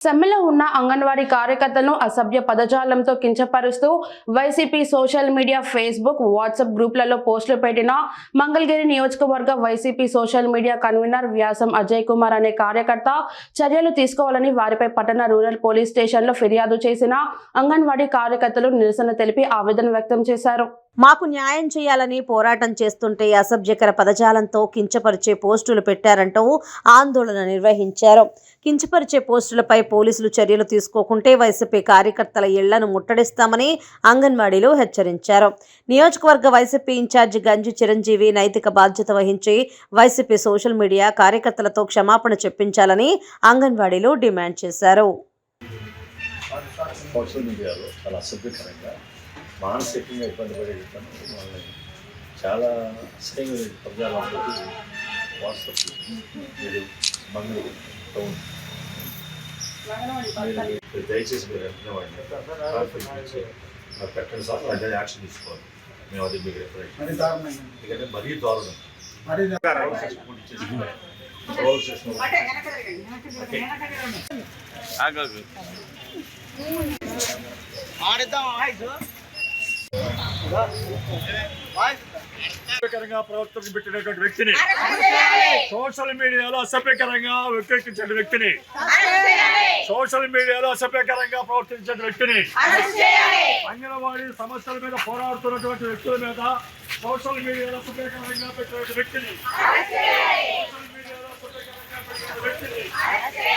సమ్మెలో ఉన్న అంగన్వాడీ కార్యకర్తలను అసభ్య పదజాలంతో కించపరుస్తూ YCP social media Facebook WhatsApp గ్రూప్లలో పోస్టులు పెట్టిన మంగళగిరి నియోజకవర్గ వైసీపీ సోషల్ మీడియా కన్వీనర్ వ్యాసం అజయ్ కుమార్ అనే కార్యకర్త చర్యలు తీసుకోవాలని వారిపై పట్టణ రూరల్ పోలీస్ స్టేషన్లో ఫిర్యాదు చేసిన అంగన్వాడీ కార్యకర్తలు నిరసన తెలిపి ఆవేదన వ్యక్తం చేశారు. మాకు న్యాయం చేయాలని పోరాటం చేస్తుంటే అసభ్యకర పదజాలంతో కించపరిచే పోస్టులు పెట్టారంటూ ఆందోళన నిర్వహించారు. కించపరిచే పోస్టులపై పోలీసులు చర్యలు తీసుకోకుంటే వైసీపీ కార్యకర్తల ఇళ్ళను ముట్టడిస్తామని అంగన్వాడీలు హెచ్చరించారు. నియోజకవర్గ వైసీపీ ఇన్ఛార్జి గంజి చిరంజీవి నైతిక బాధ్యత వహించి వైసీపీ సోషల్ మీడియా కార్యకర్తలతో క్షమాపణ చెప్పించాలని అంగన్వాడీలు డిమాండ్ చేశారు. సోషల్ మీడియాలో చాలా అసభ్యకరంగా మానసికంగా ఇబ్బంది పడే విధానం వాళ్ళని చాలా అసహ్యమైన పదాలతో వాట్సాప్ మీరు మంగళూరు టౌన్ మీరు దయచేసి మీరు వెంటనే వాడిని పెట్టండి సార్ అదే యాక్షన్ తీసుకోవాలి. మేము అది మీకు రిఫరెన్స్ ఎందుకంటే మరీ దారుణం. పోలీస్ ప్రవర్తన పెట్టినటువంటి వ్యక్తిని సోషల్ మీడియాలో అసభ్యకరంగా వ్యక్తించిన వ్యక్తిని సోషల్ మీడియాలో అసభ్యకరంగా ప్రవర్తించిన వ్యక్తిని అంగన్వాడీ సమస్యల మీద పోరాడుతున్నటువంటి వ్యక్తుల మీద సోషల్ మీడియాలో అసభ్యకరంగా పెట్టిన వ్యక్తిని సోషల్ మీడియాలో అసభ్యకరంగా పెట్టిన వ్యక్తిని సోషల్ మీడియాలో అసభ్యకరంగా పెట్టిన వ్యక్తిని